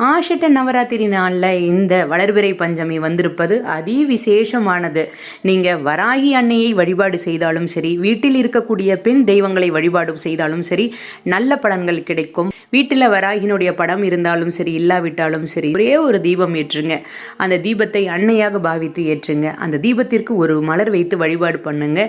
ஆஷட்ட நவராத்திரி நாளில் இந்த வளர்பிறை பஞ்சமி வந்திருப்பது அதி விசேஷமானது. நீங்கள் வராகி அன்னையை வழிபாடு செய்தாலும் சரி வீட்டில் இருக்கக்கூடிய பெண் தெய்வங்களை வழிபாடு செய்தாலும் சரி நல்ல பலன்கள் கிடைக்கும். வீட்டில் வராகினுடைய படம் இருந்தாலும் சரி இல்லாவிட்டாலும் சரி ஒரே ஒரு தீபம் ஏற்றுங்க. அந்த தீபத்தை அன்னையாக பாவித்து ஏற்றுங்க. அந்த தீபத்திற்கு ஒரு மலர் வைத்து வழிபாடு பண்ணுங்க.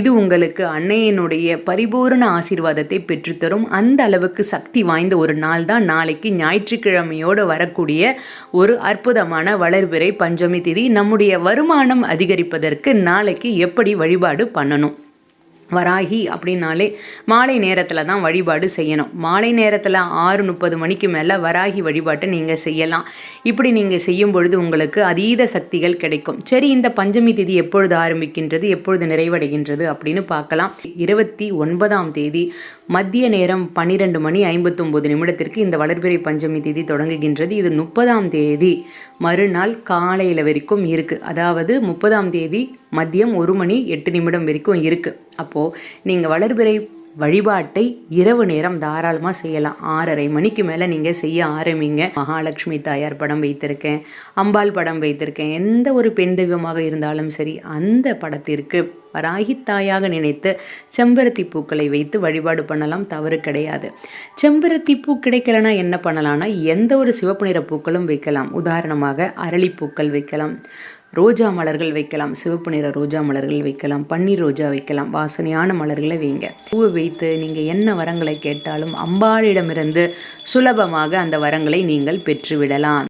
இது உங்களுக்கு அன்னையினுடைய பரிபூரண ஆசீர்வாதத்தை பெற்றுத்தரும். அந்த அளவுக்கு சக்தி வாய்ந்த ஒரு நாள் தான் நாளைக்கு ஞாயிற்றுக்கிழமையோடு வரக்கூடிய ஒரு அற்புதமான வளர்பிறை பஞ்சமி திதி நம்முடைய வருமானம் அதிகரிப்பதற்கு நாளைக்கு எப்படி வழிபாடு பண்ணணும்? வராகி அப்படின்னாலே மாலை நேரத்தில் தான் வழிபாடு செய்யணும். மாலை நேரத்தில் ஆறு முப்பது மணிக்கு மேலே வராகி வழிபாட்டை நீங்கள் செய்யலாம். இப்படி நீங்கள் செய்யும் பொழுது உங்களுக்கு அதீத சக்திகள் கிடைக்கும். சரி இந்த பஞ்சமி திதி எப்பொழுது ஆரம்பிக்கின்றது எப்பொழுது நிறைவடைகின்றது அப்படின்னு பார்க்கலாம். இருபத்தி ஒன்பதாம் தேதி மத்திய நேரம் பன்னிரெண்டு மணி ஐம்பத்தொம்போது நிமிடத்திற்கு இந்த வளர்பிறை பஞ்சமி தேதி தொடங்குகின்றது. இது முப்பதாம் தேதி மறுநாள் காலையில் வரைக்கும் இருக்குது அதாவது முப்பதாம் தேதி மதியம் ஒரு மணி எட்டு நிமிடம் வரைக்கும் இருக்குது அப்போது நீங்கள் வளர்பிறை வழிபாட்டை இரவு நேரம் தாராளமாக செய்யலாம். ஆறரை மணிக்கு மேலே நீங்கள் செய்ய ஆரம்பிங்க. மகாலட்சுமி தாயார் படம் வைத்திருக்கேன் அம்பாள் படம் வைத்திருக்கேன். எந்த ஒரு பெண் தெய்வமாக இருந்தாலும் சரி அந்த படத்திற்கு வராகி தாயாக நினைத்து செம்பருத்தி பூக்களை வைத்து வழிபாடு பண்ணலாம். தவறு கிடையாது. செம்பருத்தி பூ கிடைக்கலனா என்ன பண்ணலாம்னா எந்த ஒரு சிவப்பு நிற பூக்களும் வைக்கலாம். உதாரணமாக அரளிப்பூக்கள் வைக்கலாம். ரோஜா மலர்கள் வைக்கலாம் சிவப்பு நிற ரோஜா மலர்கள் வைக்கலாம் பன்னீர் ரோஜா வைக்கலாம் வாசனையான மலர்களை வைங்க. பூவை வைத்து நீங்கள் என்ன வரங்களை கேட்டாலும் அம்பாளிடமிருந்து சுலபமாக அந்த வரங்களை நீங்கள் பெற்றுவிடலாம்.